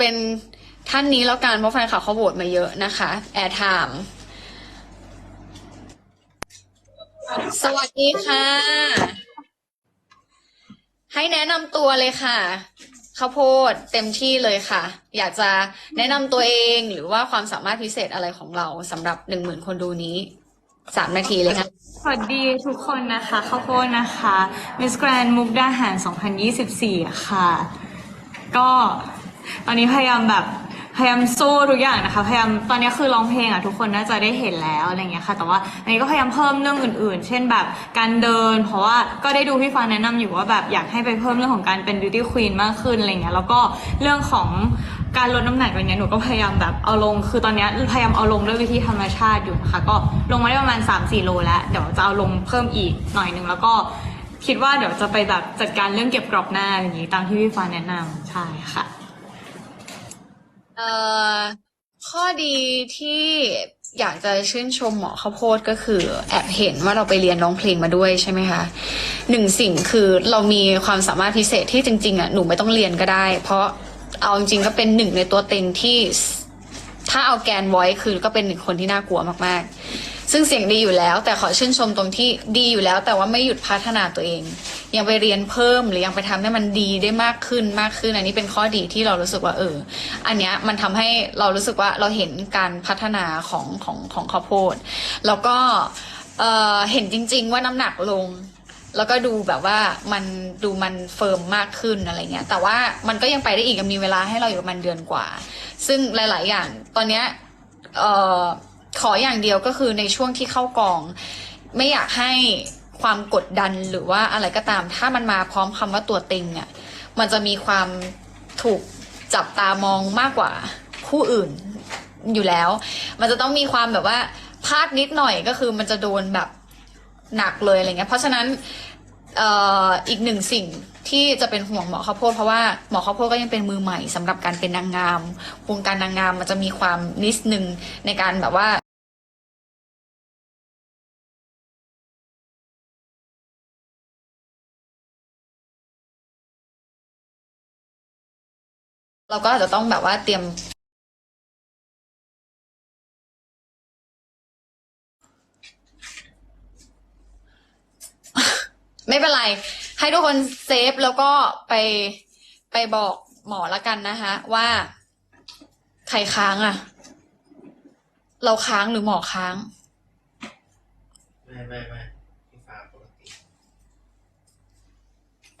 เป็นท่านนี้แล้วกันเพราะแฟนคลับเขาโหวตมาเยอะนะคะแอร์ไทม์สวัสดีค่ะ ให้แนะนำตัวเลยค่ะข้าวโพดเต็มที่เลยค่ะ อยากจะแนะนำตัวเองหรือว่าความสามารถพิเศษอะไรของเราสำหรับหนึ่งหมื่นคนดูนี้สามนาทีเลยค่ะ สวัสดีทุกคนนะคะข้าวโพดนะคะ Miss Grand มุกดาหาร 2024 ค่ะ ก็ ตอนนี้พยายามแบบพยายามสู้ทุกอย่างนะคะพยายามตอนนี้คือร้องเพลงอะทุกคนน่าจะได้เห็นแล้วอะไรเงี้ยค่ะ แต่ว่าอันนี้ก็พยายามเพิ่มเรื่องอื่นๆ เช่นแบบการเดิน เพราะว่าก็ได้ดูพี่ฟังแนะนำอยู่ว่าแบบอยากให้ไปเพิ่มเรื่องของการเป็น beauty queen มากขึ้นอะไรเงี้ยแล้วก็เรื่องของการลดน้ำหนักอะไรเงี้ยหนูก็พยายามแบบเอาลง คือตอนนี้พยายามเอาลงด้วยวิธีธรรมชาติอยู่นะคะก็ลงมาได้ประมาณ 3-4 โลแล้วเดี๋ยวจะเอาลงเพิ่มอีกหน่อยหนึ่งแล้วก็คิดว่าเดี๋ยวจะไปแบบจัดการเรื่องเก็บกรอบหน้าอะไรอย่างงี้ตามที่พี่ฟ้าแนะนำใช่ค่ะ เอ่อข้อดีที่อยากจะชื่นชมหมอข้าวโพดก็คือ แอบเห็นว่าเราไปเรียนร้องเพลงมาด้วยใช่ไหมคะหนึ่งสิ่งคือเรามีความสามารถพิเศษที่จริงๆอะหนูไม่ต้องเรียนก็ได้ เพราะเอาจริงๆก็เป็นหนึ่งในตัวเต็งที่ ถ้าเอาแกนไว้คือก็เป็นหนึ่งคนที่น่ากลัวมากๆ ซึ่งเสียงดีอยู่แล้ว แต่ขอชื่นชมตรงที่ดีอยู่แล้ว แต่ว่าไม่หยุดพัฒนาตัวเอง ยังไปเรียนเพิ่มหรือยังไปทำให้มันดีได้มากขึ้นมากขึ้น อันนี้เป็นข้อดีที่เรารู้สึกว่าเออ อันเนี้ยมันทำให้เรารู้สึกว่าเราเห็นการพัฒนาของของของข้าวโพด แล้วก็เออเห็นจริง ๆ ว่าน้ำหนักลง แล้วก็ดูแบบว่ามันดูมันเฟิร์มมากขึ้นอะไรเงี้ยแต่ว่ามันก็ยังไปได้อีกมีเวลาให้เราอยู่ประมาณเดือนกว่า ซึ่งหลาย ๆ อย่างตอนเนี้ยเออขออย่างเดียวก็คือในช่วงที่เข้ากอง ไม่อยากให้ ความกดดันหรือว่าอะไรก็ตาม ถ้ามันมาพร้อมคำว่าตัวเต็งเนี่ยมันจะมีความถูกจับตามองมากกว่าคู่อื่นอยู่แล้ว มันจะต้องมีความแบบว่าพลาดนิดหน่อยก็คือมันจะโดนแบบหนักเลยอะไรเงี้ย เพราะฉะนั้นเอ่ออีกหนึ่งสิ่งที่จะเป็นห่วงหมอข้าวโพดเพราะว่าหมอข้าวโพดก็ยังเป็นมือใหม่สำหรับการเป็นนางงามวงการนางงามมันจะมีความนิดนึงในการแบบว่า เราก็อาจจะต้องแบบว่าเตรียม ไม่เป็นไร ให้ทุกคนเซฟแล้วก็ไปไปบอกหมอละกันนะคะว่าใครค้างอะเราค้างหรือหมอค้าง ไม่ไม่ไม่พี่ฟ้าปกติ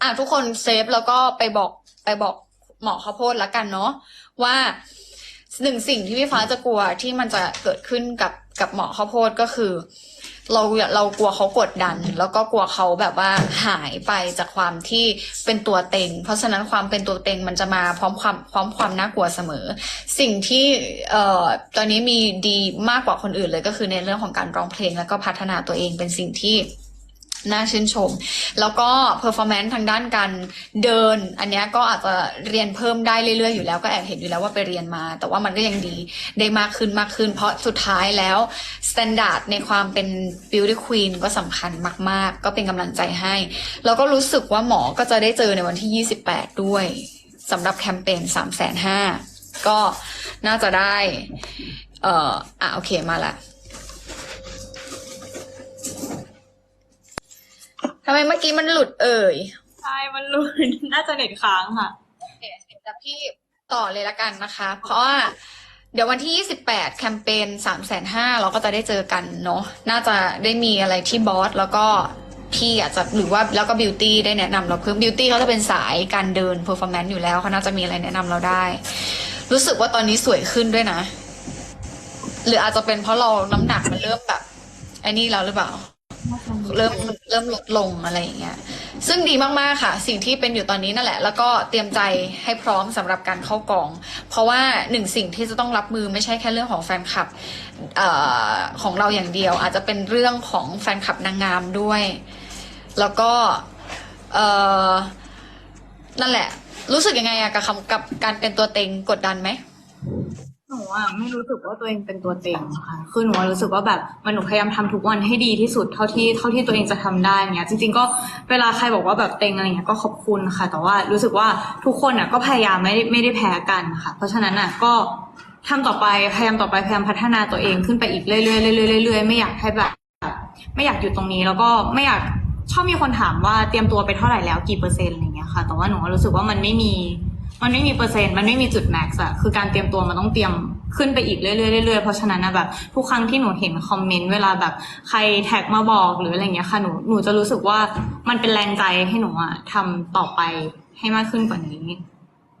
อะทุกคนเซฟแล้วก็ไปบอกไปบอก หมอข้าวโพดละกันเนาะว่าหนึ่งสิ่งที่พี่ฟ้าจะกลัวที่มันจะเกิดขึ้นกับกับหมอข้าวโพดก็คือ เราเรากลัวเขากดดัน แล้วก็กลัวเขาแบบว่าหายไปจากความที่เป็นตัวเต็ง เพราะฉะนั้นความเป็นตัวเต็งมันจะมาพร้อมความพร้อมความน่ากลัวเสมอ สิ่งที่เอ่อตอนนี้มีดีมากกว่าคนอื่นเลยก็คือในเรื่องของการร้องเพลงแล้วก็พัฒนาตัวเองเป็นสิ่งที่ น่าชื่นชม แล้วก็ performance ทางด้านการเดิน อันนี้ก็อาจจะเรียนเพิ่มได้เรื่อยๆอยู่แล้วก็แอบเห็นอยู่แล้วว่าไปเรียนมา แต่ว่ามันก็ยังดีได้มากขึ้นมากขึ้น เพราะสุดท้ายแล้ว standard ในความเป็น beauty queen ก็สำคัญมาก ๆ ก็เป็นกำลังใจให้ แล้วก็รู้สึกว่าหมอก็จะได้เจอในวันที่ 28 ด้วยสำหรับแคมเปญ3 5 0 0 0ก็น่าจะได้ เอ่ออะโอเคมาละำไมเมื่อกี้มันหลุดเอ่ย ใช่ มันลุ้นน่าจะเน็ตค้างค่ะเดี๋ยวพี่ต่อเลยละกันนะคะ เพราะว่าเดี๋ยววันที่ 28 แคมเปญ3 5 0 0 0เราก็จะได้เจอกันเนาะ น่าจะได้มีอะไรที่บอสแล้วก็พี่อาจจะหรือว่าแล้วก็บิวตี้ได้แนะนำเราเพิ่มบิวตี้เขาจะเป็นสายการเดินเพอร์ฟอร์แมนซ์อยู่แล้วเขาน่าจะมีอะไรแนะนำเราได้ รู้สึกว่าตอนนี้สวยขึ้นด้วยนะ หรืออาจจะเป็นเพราะเราน้ำหนักมันเริ่มแบบไอ้นี่แล้วหรือเปล่า เริ่มเริ่มลดลงอะไรอย่างเงี้ยซึ่งดีมากๆค่ะ สิ่งที่เป็นอยู่ตอนนี้นั่นแหละ แล้วก็เตรียมใจให้พร้อมสำหรับการเข้ากอง เพราะว่าหนึ่งสิ่งที่จะต้องรับมือไม่ใช่แค่เรื่องของแฟนคลับออของเราอย่างเดียว อาจจะเป็นเรื่องของแฟนคลับนางงามด้วย แล้วก็นั่นแหละ รู้สึกยังไงอะกับคำกับการเป็นตัวเต็งกดดันไหม หนูอะไม่รู้สึกว่าตัวเองเป็นตัวเต็งค่ะคือหนูรู้สึกว่าแบบมันหนูพยายามทำทุกวันให้ดีที่สุดเท่าที่เท่าที่ตัวเองจะทำได้เนี้ยจริง ๆ ก็เวลาใครบอกว่าแบบเต็งอะไรเงี้ยก็ขอบคุณค่ะ แต่ว่ารู้สึกว่าทุกคนอะก็พยายามไม่ได้ไม่ได้แพ้กันค่ะ เพราะฉะนั้นอะก็ทำต่อไปพยายามต่อไปพยายามพัฒนาตัวเองขึ้นไปอีกเรื่อยๆเรื่อยๆเรื่อยๆไม่อยากให้แบบไม่อยากอยู่ตรงนี้แล้วก็ไม่อยากชอบมีคนถามว่าเตรียมตัวไปเท่าไหร่แล้วกี่เปอร์เซ็นต์อะไรเงี้ยค่ะ แต่ว่าหนูรู้สึกว่ามันไม่มี มันไม่มีเปอร์เซ็นต์มันไม่มีจุดแม็กซ์อะคือการเตรียมตัวมันต้องเตรียมขึ้นไปอีกเรื่อยๆเรื่อยๆเพราะฉะนั้นนะแบบทุกครั้งที่หนูเห็นคอมเมนต์เวลาแบบใครแท็กมาบอกหรืออะไรเงี้ยค่ะหนูหนูจะรู้สึกว่ามันเป็นแรงใจให้หนูอะทำต่อไปให้มากขึ้นกว่านี้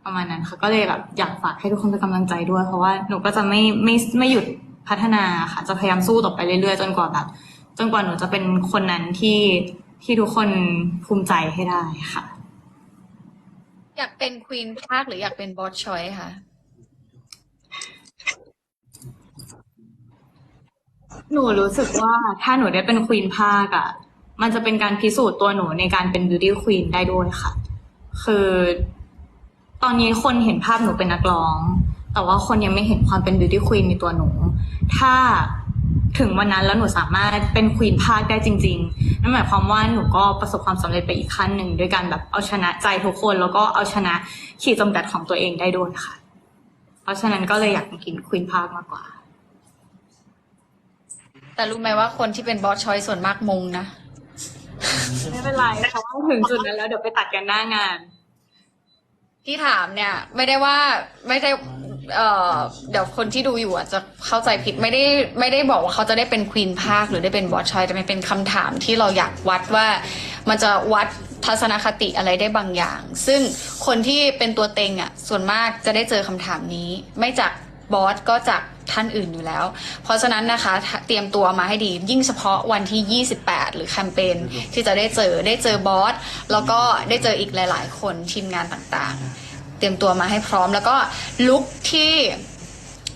ประมาณนั้นค่ะก็เลยแบบอยากฝากให้ทุกคนเป็นกำลังใจด้วย เพราะว่าหนูก็จะไม่ไม่ไม่หยุดพัฒนาค่ะจะพยายามสู้ต่อไปเรื่อยๆ จนกว่าแบบจนกว่าหนูจะเป็นคนนั้นที่ที่ทุกคนภูมิใจให้ได้ค่ะ อยากเป็นควีนภาคหรืออยากเป็นบอสชอยค่ะหนูรู้สึกว่าถ้าหนูได้เป็นควีนภาคอะมันจะเป็นการพิสูจน์ตัวหนูในการเป็นบิวตี้ควีนได้ด้วยค่ะ คือ ตอนนี้คนเห็นภาพหนูเป็นนักร้อง แต่ว่าคนยังไม่เห็นความเป็นบิวตี้ควีนในตัวหนู ถ้า ถึงวันนั้นแล้วหนูสามารถเป็นควีนภาคได้จริงๆนั่นหมายความว่าหนูก็ประสบความสำเร็จไปอีกขั้นหนึ่งด้วยการแบบเอาชนะใจทุกคน แล้วก็เอาชนะขีดจำกัดของตัวเองได้ด้วยค่ะ เพราะฉะนั้นก็เลยอยากเป็นควีนภาคมากกว่า แต่รู้ไหมว่าคนที่เป็นบอสชอยส่วนมากมงนะ ไม่เป็นไรเพราะว่าถึงจุดนั้นแล้วเดี๋ยวไปตัดกันหน้างาน ที่ถามเนี่ย ไม่ได้ว่าไม่ได้ เอ่อเดี๋ยวคนที่ดูอยู่อาจจะเข้าใจผิดไม่ได้ไม่ได้บอกว่าเขาจะได้เป็นควีนภาคหรือได้เป็นบอสชอยแต่มันเป็นคำถามที่เราอยากวัดว่า มันจะวัดทัศนคติอะไรได้บางอย่าง ซึ่งคนที่เป็นตัวเต็งอะส่วนมากจะได้เจอคำถามนี้ ไม่จากบอสก็จากท่านอื่นอยู่แล้ว เพราะฉะนั้นนะคะเตรียมตัวมาให้ดี ยิ่งเฉพาะวันที่ 28 หรือแคมเปญที่จะได้เจอได้เจอบอสแล้วก็ได้เจออีกหลาย ๆ คนทีมงานต่างๆ เตรียมตัวมาให้พร้อม แล้วก็ลุคที่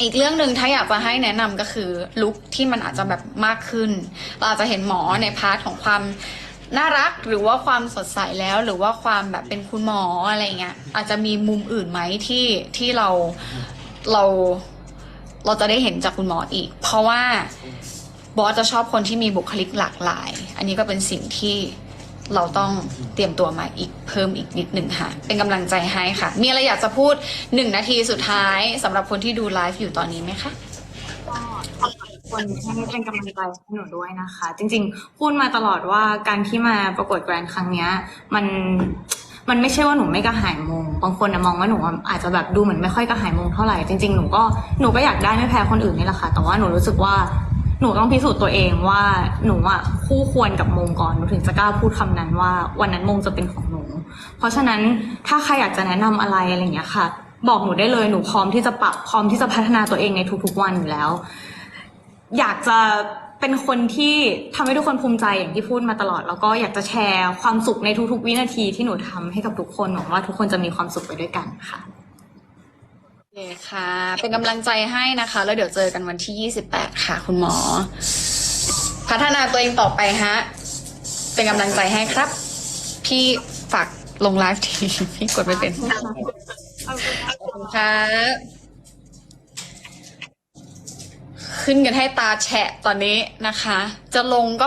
อีกเรื่องหนึ่งถ้าอยากจะให้แนะนำก็คือลุคที่มันอาจจะแบบมากขึ้น เราอาจจะเห็นหมอในพาร์ทของความน่ารักหรือว่าความสดใสแล้วหรือว่าความแบบเป็นคุณหมออะไรเงี้ยอาจจะมีมุมอื่นไหมที่ที่เราเราเราจะได้เห็นจากคุณหมออีก เพราะว่าบอสจะชอบคนที่มีบุคลิกหลากหลาย อันนี้ก็เป็นสิ่งที่ เราต้องเตรียมตัวมาอีกเพิ่มอีกนิดหนึ่งค่ะ เป็นกำลังใจให้ค่ะ มีอะไรอยากจะพูดหนึ่งนาทีสุดท้ายสำหรับคนที่ดูไลฟ์อยู่ตอนนี้ไหมคะ ก็ขอบคุณทุกคนให้เป็นกำลังใจให้หนูด้วยนะคะ จริงๆ พูดมาตลอดว่าการที่มาประกวดแกรนด์ครั้งเนี้ย มันมันไม่ใช่ว่าหนูไม่กระหายมง บางคนนะมองว่าหนูอาจจะแบบดูเหมือนไม่ค่อยกระหายมงเท่าไหร่ จริงๆ หนูก็หนูก็อยากได้ไม่แพ้คนอื่นนี่แหละค่ะ แต่ว่าหนูรู้สึกว่า หนูต้องพิสูจน์ตัวเองว่าหนูอะคู่ควรกับมงก่อนหนูถึงจะกล้าพูดคำนั้นว่า วันนั้นมงจะเป็นของหนู เพราะฉะนั้นถ้าใครอยากจะแนะนำอะไรอะไรอย่างเงี้ยค่ะ บอกหนูได้เลยหนูพร้อมที่จะปรับพร้อมที่จะพัฒนาตัวเองในทุกๆวันอยู่แล้ว อยากจะเป็นคนที่ทำให้ทุกคนภูมิใจอย่างที่พูดมาตลอด แล้วก็อยากจะแชร์ความสุขในทุกๆ วินาทีที่หนูทำให้กับทุกคนหวังว่าทุกคนจะมีความสุขไปด้วยกันค่ะ โอเคค่ะ เป็นกำลังใจให้นะคะ แล้วเดี๋ยวเจอกันวันที่ 28 ค่ะคุณหมอ พัฒนาตัวเองต่อไปฮะ เป็นกำลังใจให้ครับ พี่ฝากลงไลฟ์ทีพี่กดไม่เป็นขอบคุณครับขึ้นกันให้ตาแฉะตอนนี้นะคะ จะลงก็